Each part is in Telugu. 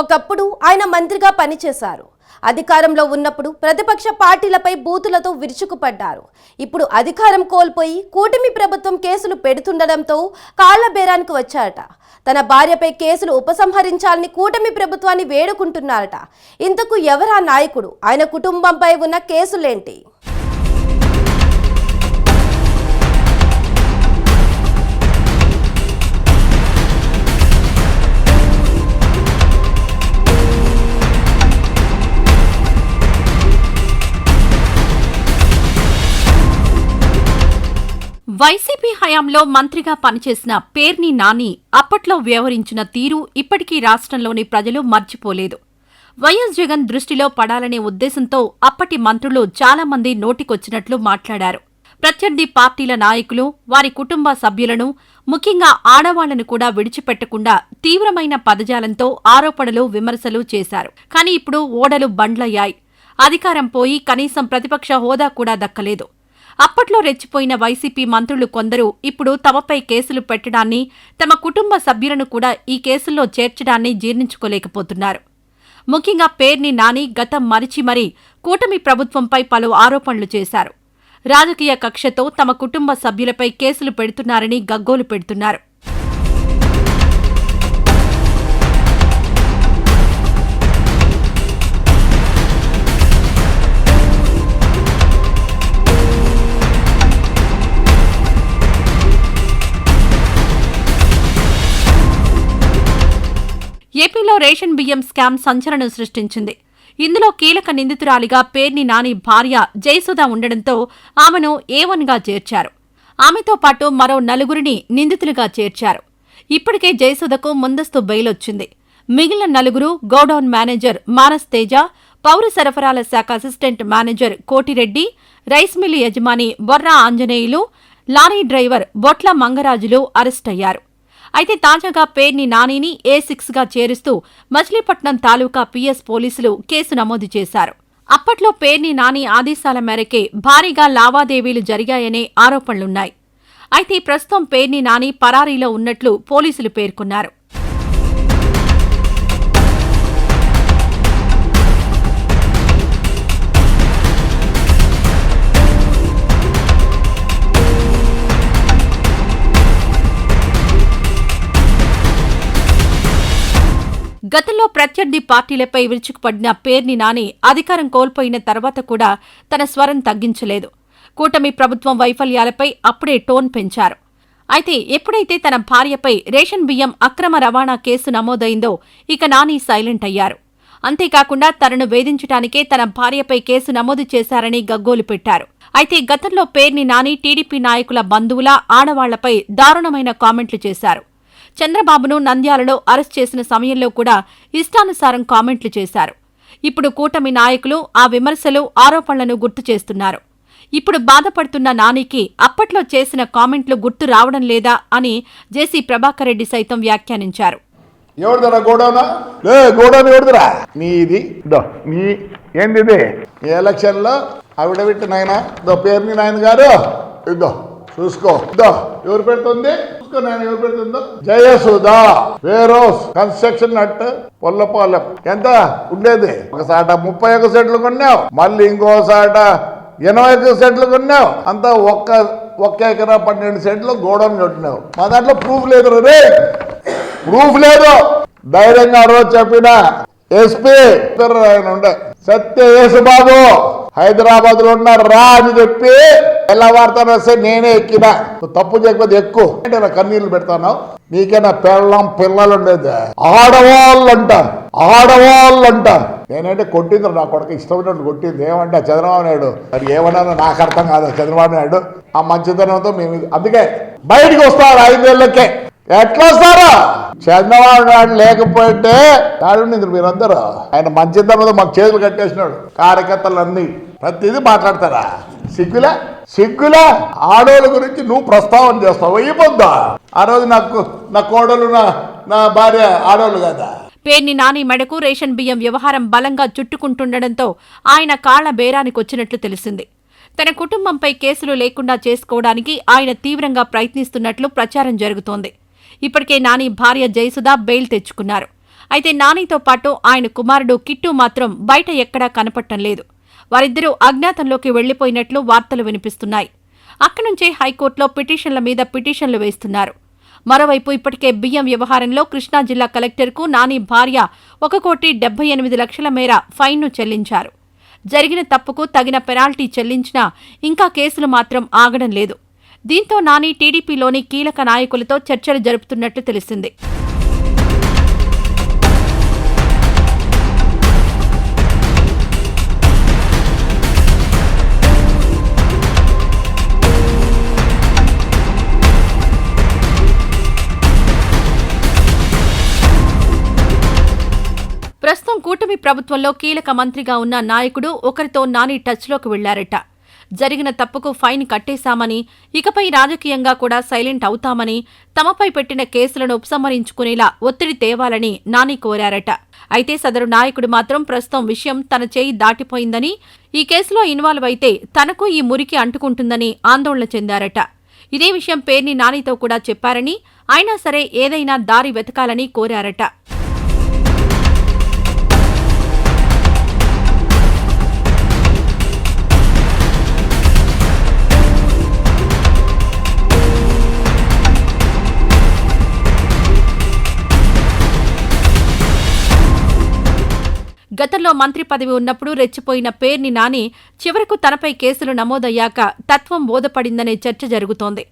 ఒకప్పుడు ఆయన మంత్రిగా పనిచేశారు. అధికారంలో ఉన్నప్పుడు ప్రతిపక్ష పార్టీలపై బూతులతో విరుచుకుపడ్డారు. ఇప్పుడు అధికారం కోల్పోయి కూటమి ప్రభుత్వం కేసులు పెడుతుండడంతో కాళ్ళబేరానికి వచ్చారట. తన భార్యపై కేసులు ఉపసంహరించాలని కూటమి ప్రభుత్వాన్ని వేడుకుంటున్నారట. ఇంతకు ఎవరా నాయకుడు? ఆయన కుటుంబంపై ఉన్న కేసులేంటి? వైసీపీ హయాంలో మంత్రిగా పనిచేసిన పేర్ని నాని అప్పట్లో వ్యవహరించిన తీరు ఇప్పటికీ రాష్ట్రంలోని ప్రజలు మర్చిపోలేదు. వైఎస్ జగన్ దృష్టిలో పడాలనే ఉద్దేశంతో అప్పటి మంత్రులు చాలామంది నోటికొచ్చినట్లు మాట్లాడారు. ప్రత్యర్థి పార్టీల నాయకులు వారి కుటుంబ సభ్యులను ముఖ్యంగా ఆడవాళ్ళను కూడా విడిచిపెట్టకుండా తీవ్రమైన పదజాలంతో ఆరోపణలు విమర్శలు చేశారు. కానీ ఇప్పుడు ఓడలు బండ్లయ్యాయి. అధికారం పోయి కనీసం ప్రతిపక్ష హోదా కూడా దక్కలేదు. అప్పట్లో రెచ్చిపోయిన వైసీపీ మంత్రులు కొందరు ఇప్పుడు తమపై కేసులు పెట్టడాన్ని తమ కుటుంబ సభ్యులను కూడా ఈ కేసుల్లో చేర్చడాన్ని జీర్ణించుకోలేకపోతున్నారు. ముఖ్యంగా పేర్ని నాని గతం మరిచి మరీ కూటమి ప్రభుత్వంపై పలు ఆరోపణలు చేశారు. రాజకీయ కక్షతో తమ కుటుంబ సభ్యులపై కేసులు పెడుతున్నారని గగ్గోలు పెడుతున్నారు. ఏపీలో రేషన్ బియ్యం స్కామ్ సంచలనం సృష్టించింది. ఇందులో కీలక నిందితురాలిగా పేర్ని నాని భార్య జయసుధ ఉండడంతో ఆమెను ఏవన్గా చేర్చారు. ఆమెతో పాటు మరో నలుగురిని నిందితులుగా చేర్చారు. ఇప్పటికే జయసుధకు ముందస్తు బెయిల్ వచ్చింది మిగిలిన నలుగురు గోడౌన్ మేనేజర్ మానస్ తేజ పౌర సరఫరాల శాఖ assistant manager Kotireddy rice mill యజమాని బొర్రా ఆంజనేయులు లారీ డ్రైవర్ బొట్ల మంగరాజులు అరెస్టయ్యారు. అయితే తాజాగా పేర్ని నానిని ఏ సిక్స్గా చేరుస్తూ మచిలీపట్నం తాలూకా పీఎస్ పోలీసులు కేసు నమోదు చేశారు. అప్పట్లో పేర్ని నాని ఆదేశాల మేరకే భారీగా లావాదేవీలు జరిగాయనే ఆరోపణలున్నాయి. అయితే ప్రస్తుతం పేర్ని నాని పరారీలో ఉన్నట్లు పోలీసులు పేర్కొన్నారు. గతంలో ప్రత్యర్థి పార్టీలపై విరుచుకుపడిన పేర్ని నాని అధికారం కోల్పోయిన తర్వాత కూడా తన స్వరం తగ్గించలేదు. కూటమి ప్రభుత్వం వైఫల్యాలపై అప్పుడే టోన్ పెంచారు. అయితే ఎప్పుడైతే తన భార్యపై రేషన్ బియ్యం అక్రమ రవాణా కేసు నమోదైందో ఇక నాని సైలెంట్ అయ్యారు. అంతేకాకుండా తనను వేధించటానికే తన భార్యపై కేసు నమోదు చేశారని గగ్గోలు పెట్టారు. అయితే గతంలో పేర్ని నాని టీడీపీ నాయకుల బంధువుల ఆడవాళ్ళపై దారుణమైన కామెంట్లు చేశారు. చంద్రబాబును నంద్యాలలో అరెస్ట్ చేసిన సమయంలో కూడా ఇష్టానుసారం కామెంట్లు చేశారు. ఇప్పుడు కూటమి నాయకులు ఆ విమర్శలు ఆరోపణలను గుర్తు చేస్తున్నారు. ఇప్పుడు బాధపడుతున్న నానికి అప్పట్లో చేసిన కామెంట్లు గుర్తు రావడం లేదా అని జేసీ ప్రభాకర్ రెడ్డి సైతం వ్యాఖ్యానించారు. ఎవరిదరా గోడౌనా? లే గోడౌన్ ఎవరిదిరా? నీది. దో నీ ఏంది ఇది ఈ ఎలక్షన్లో అవిడవిట్ నాయన దో పేరుని నాయన గారు ఇద్దో చూసుకో. ఇద్దో ఎవరు పెడుతుంది? చూసుకో నాయన ఎవరు పెడుతుందో? జయసుధా వేరోస్ కన్స్ట్రక్షన్ నట్ పొల్లపాలెం. ఎంత? ఉండేది. ఒకసాట ముప్పై ఒక సెట్లు కొన్నావు. మళ్ళీ ఇంకోసాట ఎనభై ఒక సెట్లు కొన్నావు. అంతా ఒక్క ఒక్క ఎకరా పన్నెండు సెంట్లు గోడౌన్ కట్టినావు. మా దాంట్లో ప్రూఫ్ లేదు రే. ప్రూఫ్ లేదు. ధైర్యంగా ఆ రోజు చెప్పిన. ఎస్పీ ఆయన ఉండే. సత్య యేసుబాబు. హైదరాబాద్లో ఉన్నారు రా అని చెప్పి ఎలా వాడతాను వస్తే నేనే ఎక్కిన. నువ్వు తప్పు చేయకపోతే ఎక్కువ. అంటే నా కన్నీళ్ళు పెడతాను నీకేనా పెళ్ళం పిల్లలు ఉండేది ఆడవాళ్ళు అంట ఆడవాళ్ళు అంట నేనంటే కొట్టింది నా కొడుకు. ఇష్టమైనట్టు కొట్టింది. ఏమంటే చంద్రబాబు నాయుడు. మరి ఏమన్నా నాకు అర్థం కాదు. చంద్రబాబు నాయుడు. ఆ మంచితనంతో మేము అందుకే బయటికి వస్తారు ఐదేళ్ళకే ఎట్లా వస్తారా చంద్రబాబు నాయుడు లేకపోతే నాడు మీరందరూ. ఆయన మంచితనంతో మాకు చేతులు కట్టేసినాడు. కార్యకర్తలు అన్ని ప్రతిదీ మాట్లాడతారా? సిగ్గులా? సిగ్గులా? ఆడోళ్ళ గురించి నువ్వు ప్రస్తావన చేస్తావు. అయిపోద్దా ఆ రోజు నాకు నా కోడలు నా నా భార్య ఆడోళ్ళు కదా? పేర్ని నాని మెడకు రేషన్ బియ్యం వ్యవహారం బలంగా చుట్టుకుంటుండటంతో ఆయన కాళ్ళ బేరానికొచ్చినట్లు తెలిసింది. తన కుటుంబంపై కేసులు లేకుండా చేసుకోవడానికి ఆయన తీవ్రంగా ప్రయత్నిస్తున్నట్లు ప్రచారం జరుగుతోంది. ఇప్పటికే నాని భార్య జయసుధ బెయిల్ తెచ్చుకున్నారు. అయితే నానితో పాటు ఆయన కుమారుడు కిట్టు మాత్రం బయట ఎక్కడా కనపడటం లేదు. వారిద్దరూ అజ్ఞాతంలోకి వెళ్ళిపోయినట్లు వార్తలు వినిపిస్తున్నాయి. అక్కడి నుంచే హైకోర్టులో పిటిషన్ల మీద పిటిషన్లు వేస్తున్నారు. మరోవైపు ఇప్పటికే బియ్యం వ్యవహారంలో కృష్ణా జిల్లా కలెక్టర్కు నాని భార్య ఒక కోటి డెబ్బై ఎనిమిది లక్షల మేర ఫైన్ను చెల్లించారు. జరిగిన తప్పుకు తగిన పెనాల్టీ చెల్లించినా ఇంకా కేసులు మాత్రం ఆగడం లేదు. దీంతో నాని టీడీపీలోని కీలక నాయకులతో చర్చలు జరుపుతున్నట్లు తెలిసింది. ప్రస్తుతం కూటమి ప్రభుత్వంలో కీలక మంత్రిగా ఉన్న నాయకుడు ఒకరితో నాని టచ్లోకి వెళ్ళారట. జరిగిన తప్పుకు ఫైన్ కట్టేశామని ఇకపై రాజకీయంగా కూడా సైలెంట్ అవుతామని తమపై పెట్టిన కేసులను ఉపసంహరించుకునేలా ఒత్తిడి తేవాలని నాని కోరారట. అయితే సదరు నాయకుడు మాత్రం ప్రస్తుతం విషయం తన చేయి దాటిపోయిందని ఈ కేసులో ఇన్వాల్వ్ అయితే తనకు ఈ మురికి అంటుకుంటుందని ఆందోళన చెందారట. ఇదే విషయం పేర్ని నానితో కూడా చెప్పారని అయినా సరే ఏదైనా దారి వెతకాలని కోరారట. గతంలో మంత్రి పదవి ఉన్నప్పుడు రెచ్చిపోయిన పేర్ని నాని చివరకు తనపై కేసులు నమోదయ్యాక తత్వం బోధపడిందనే చర్చ జరుగుతోంది.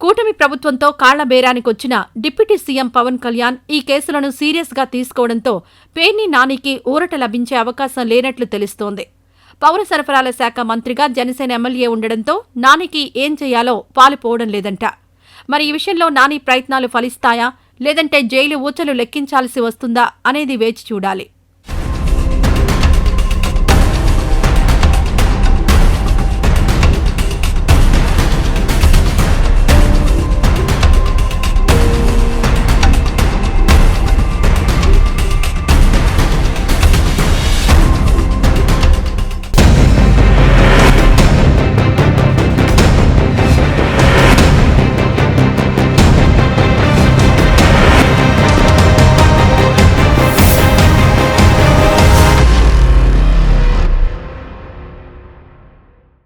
కూటమి ప్రభుత్వంతో కాళ్ళబేరానికొచ్చిన డిప్యూటీ సీఎం పవన్ కళ్యాణ్ ఈ కేసులను సీరియస్గా తీసుకోవడంతో పేర్ని నానికి ఊరట లభించే అవకాశం లేనట్లు తెలుస్తోంది. పౌర సరఫరాల శాఖ మంత్రిగా జనసేన ఎమ్మెల్యే ఉండడంతో నానికి ఏం చేయాలో పాలుపోవడం లేదంట. మరి ఈ విషయంలో నాని ప్రయత్నాలు ఫలిస్తాయా? లేదంటే జైలు ఊచలు లెక్కించాల్సి వస్తుందా? అనేది వేచి చూడాలి.